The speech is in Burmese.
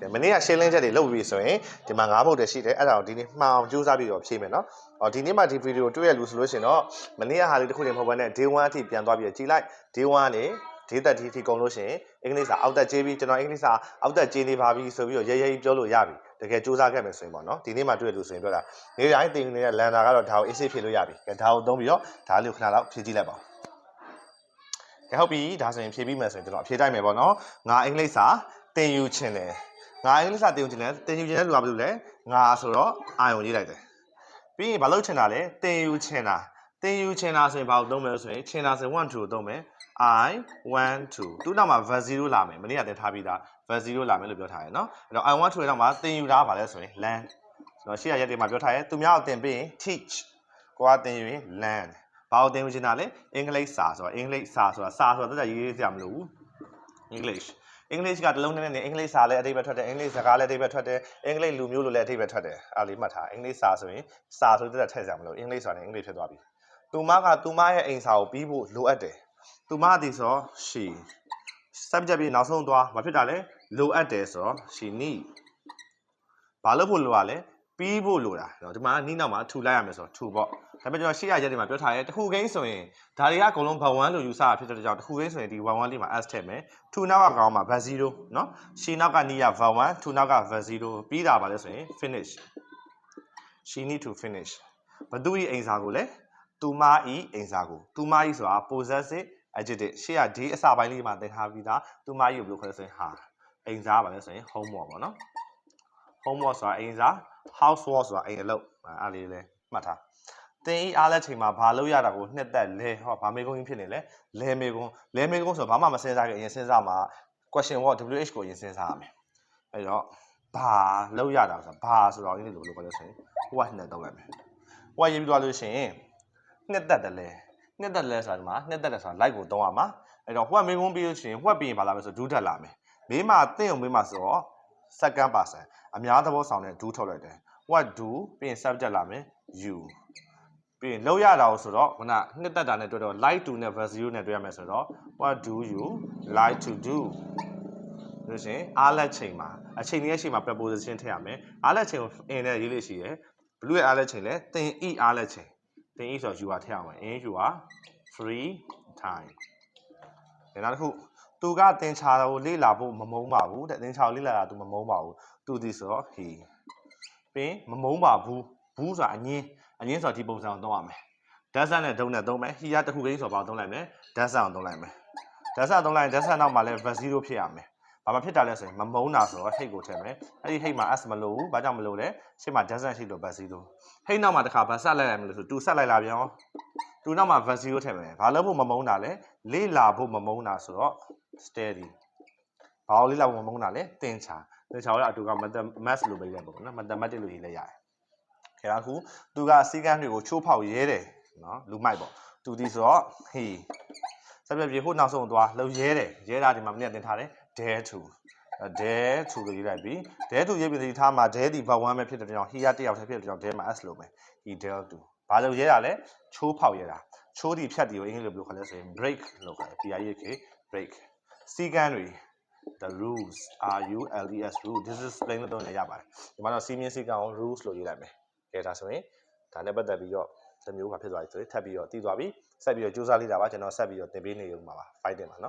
ကဲမနေ့ကရှင်းလင်းချက်တွေလုပ်ပြီးဆိုရင်ဒီမှာငါးပုတ်တည်းရှိတယ်အဲ့ဒါကိုဒီနေ့မှန်အောင်ကြိုးစားပြီးတော့ဖြည့်မယ်နော်။အော်ဒီနေ့မှဒီဗီဒီယိုတွေ့ရလူဆိုလို့ရှိရင်တော့မနေ့ကဟာလေးတစ်ခုတည်းမဟုတ်ဘဲနဲ့ day 1အထိပြန်သွားပြီးတော့ကြည်လိုက် day 1ကနေ day 30အထိကုန်လို့ရှိရင်အင်္ဂလိပ်စာအောက်တက်ကျေးပြီးကျွန်တော်အင်္ဂလိပ်စာအောက်တက်ကျေးနေပါပြီဆိုပြီးတော့ရဲရဲကြီးပြောလို့ရပြီ။တကယ်စူးစမ်းခဲ့မယ်ဆိုရင်ပေါ့နော်ဒီနေ့မှတွေ့ရလူဆိုရင်ပြောတာနေတိုင်းတင်နေတဲ့လန်တာကတော့ဒါကို AC ဖြည့်လို့ရပြီ။ကဲဒါကိုသုံးပြီးတော့ဒါလေးကိုခဏလောက်ဖြည့်ကြည့်လိုက်ပါဦး။ကဲဟုတ်ပြီဒါဆိုရင်ဖြည့်ပြီးမယ်ဆိုရင်ကျွန်တော်အဖြေတိုက်မယ်ပေါ့နော်။ငါအင်္ဂလိပ်စာတင်ယူချင်တယ်။ ငါအင်္ဂလိပ်စာတင်ယူချင်တယ်တင်ယူချင်တဲ့လူကဘာလုပ်လဲ။ငါဆိုတော့အာယုံရေးလိုက်တယ်။ပြီးရင်ဘာလုပ်ချင်တာလဲတင်ယူချင်တာတင်ယူချင်တာဆိုရင်ဘာကိုသုံးမလဲဆိုရင်ချင်တာဆိုရင်1 2ကိုသုံးမယ် i 1 2သူ့နောက်မှာ var 0လာမယ်မနေ့ကတင်ထားပြီးသား var 0လာမယ်လို့ပြောထားရယ်နော်အဲ့တော့ i 1 2ရဲ့နောက်မှာတင်ယူတာကဘာလဲဆိုရင် land ကျွန်တော်ရှေ့ရရက်တွေမှာပြောထားရယ်သူများကိုတင်ပြီးရင် teach ကိုကတင်ယူရင် land ဘာကိုတင်ယူချင်တာလဲအင်္ဂလိပ်စာဆိုတော့အင်္ဂလိပ်စာဆိုတာစာဆိုတာတက်ရေးရေးစရာမလိုဘူး English English ကတလုံးနဲ့နဲ့အင်္ဂလိပ်စာလည်းအတိတ်ပဲထွက်တယ်အင်္ဂလိပ်စကားလည်းအတိတ်ပဲထွက်တယ်အင်္ဂလိပ်လူမျိုးလိုလည်းအတိတ်ပဲထွက်တယ်အားလေးမှတ်ထားအင်္ဂလိပ်စာဆိုရင်စာဆိုတဲ့ထည့်စရာမလိုအင်္ဂလိပ်စာနဲ့အင်္ဂလိပ်ဖြစ်သွားပြီသူမကသူမရဲ့အိမ်စာကိုပြီးဖို့လိုအပ်တယ်သူမဒီဆို she subject ပြီးနောက်ဆုံးသွားဘာဖြစ်တာလဲလိုအပ်တယ်ဆိုတော့ she need ဘာလို့ဖို့လိုရလဲ ပြီးဖို့လိုတာနော်ဒီမှာနီးနောက်မှာထူလိုက်ရမယ်ဆိုတော့ထူပေါ့ဒါပေမဲ့ကျွန်တော်ရှေ့ရရက်တွေမှာပြောထားရဲတစ်ခုကိန်းဆိုရင်ဒါတွေကအကုန်လုံးဘ1လို့ယူဆတာဖြစ်တဲ့ကြောင့်တစ်ခုကိန်းဆိုရင်ဒီ1 1လေးမှာ s ထည့်မယ်ထူနောက်ကကောင်းမှာဘ0နော်ရှေ့နောက်ကနီးရ1ထူနောက်က0ပြီးတာပါလဲဆိုရင် finish she need to finish ဘသူဤအိမ်စာကိုလဲသူမဤအိမ်စာကိုသူမဤဆိုတာ possessive adjective ရှေ့ကဒီအစပိုင်းလေးမှာသင်ထားပြီးသားသူမဤကိုဘယ်လိုခေါ်လဲဆိုရင်ဟာအိမ်စာပါလဲဆိုရင် homework ပေါ့နော် homework ဆိုတာအိမ်စာ housework ဆိုတာအိမ်အလုပ်အားလေးလဲမှတ်ထားတင်ဤအားလက်ချိန်မှာဘာလုပ်ရတာကိုနှစ်သက်လဲဟောဘာမေကုန်းကြီးဖြစ်နေလဲလဲမေကုန်းလဲမေကုန်းဆိုတော့ဘာမှမစဉ်းစားခင်အရင်စဉ်းစားမှာ question what wh ကိုအရင်စဉ်းစားရမယ်အဲ့တော့ဘာလုပ်ရတာဆိုတော့ဘာဆိုတော့အင်းလေးလိုလိုခေါ်လို့ဆိုရင် what နဲ့တော့လိုက်မယ် what ရေးပြီးသွားလို့ရှိရင်နှစ်သက်တယ်လဲနှစ်သက်လဲဆိုတာဒီမှာနှစ်သက်တယ်ဆိုတာ like ကိုသုံးရမှာအဲ့တော့ what မေကုန်းပြီးလို့ရှိရင် what ပြီးရင်ဘာလာမလဲဆို do တက်လာမယ်မေးမှတင့်ုံမေးမှဆိုတော့ second person အများသဘောဆောင်တဲ့ do ထုတ်လိုက်တယ် what do ပြီးရင် subject လာမယ် you ပြီးရင်လောက်ရတာကိုဆိုတော့ခုနနှစ်သက်တာနဲ့တွေ့တော့ like to နဲ့ verb 0နဲ့တွေ့ရမယ်ဆိုတော့ what do you like to do လို့ရှိရင်အားလက်ချိန်မှာအချိန်ရဲ့အချိန်မှာ preposition ထည့်ရမယ်အားလက်ချိန်ကို in နဲ့ရေးလို့ရှိရယ်ဘလူးရဲ့အားလက်ချိန်လဲသင်ဤအားလက်ချိန်သင်ဤဆိုတော့ you อ่ะထည့်ရမယ် in you are free time ဒါနောက်တစ်ခု သူကသင်္ချာကိုလေ့လာဖို့မမုန်းပါဘူးတဲ့သင်္ချာကိုလေ့လာတာ तू မမုန်းပါဘူး तू ဒီဆိုတော့ he ပင်မမုန်းပါဘူးဘူးဆိုတာအငင်းအငင်းဆိုတာဒီပုံစံအောင်သုံးရမယ်ဓာတ်ဆန်နဲ့ဒုံနဲ့သုံးမယ် he ကတခုကိန်းဆိုတော့ဘာသုံးလိုက်မလဲဓာတ်ဆန်အောင်သုံးလိုက်မယ်ဓာတ်ဆန်သုံးလိုက်ဓာတ်ဆန်နောက်မှာလဲ verse 0ဖြစ်ရမယ်ဘာမှဖြစ်တာလဲဆိုရင်မမုန်းတာဆိုတော့ hate ကိုထည့်မယ်အဲ့ဒီ hate မှာ s မလို့ဘူးဘာကြောင့်မလို့လဲရှေ့မှာ does not ရှိလို့ verse 0 hate နောက်မှာတစ်ခါဘာဆက်လိုက်ရမလို့ဆိုတူဆက်လိုက်လာပြန်ရောတူနောက်မှာ verse 0ထည့်မယ်ဘာလို့ဖို့မမုန်းတာလဲလေ့လာဖို့မမုန်းတာဆိုတော့ steady ဘာလို့လေ့လာဖို့မမုန်းတာလဲသင်ချာသင်ချာရအတူက math လို့ပဲရပေါ့နော် mathematics လို့ရေးလဲရတယ်ခေတ္တခုသူကစီကန်းတွေကိုချိုးဖောက်ရဲတယ်နော်လူမိုက်ပေါ့သူဒီဆိုတော့ he စပြပြေဖို့နောက်ဆုံးသွားလုံရဲတယ်ရဲတာဒီမှာမနေ့ကသင်ထားတယ် dare to dare to လို့ရေးလိုက်ပြီ dare to ရေးပြီးဒီထားမှာ dare ဒီ verb 1ပဲဖြစ်တဲ့ကြောင့် he ကတယောက်တည်းဖြစ်တဲ့ကြောင့် dare မှာ s လို့ပဲ he dare to ဘာလို့ရဲတာလဲချိုးဖောက်ရဲတာချိုးဒီဖြတ်ဒီကိုအင်္ဂလိပ်လိုဘယ်လိုခေါ်လဲဆိုရင် break လို့ခေါ်တယ် p i a k break စီကန်းတွေ the rules r u l e s rule this is plain လို့ပြောနေရပါတယ်ဒီမှာတော့စီမင်းစီကန်းကို rules လို့ရေးလိုက်မယ်ကဲဒါဆိုရင်ဒါနဲ့ပတ်သက်ပြီးတော့တစ်မျိုးပါဖြစ်သွားပြီဆိုရင်ထပ်ပြီးတော့တည်သွားပြီဆက်ပြီးတော့စူးစမ်းလေးတာပါကျွန်တော်ဆက်ပြီးတော့သင်ပေးနေရုံပါပါ fighting ပါနော်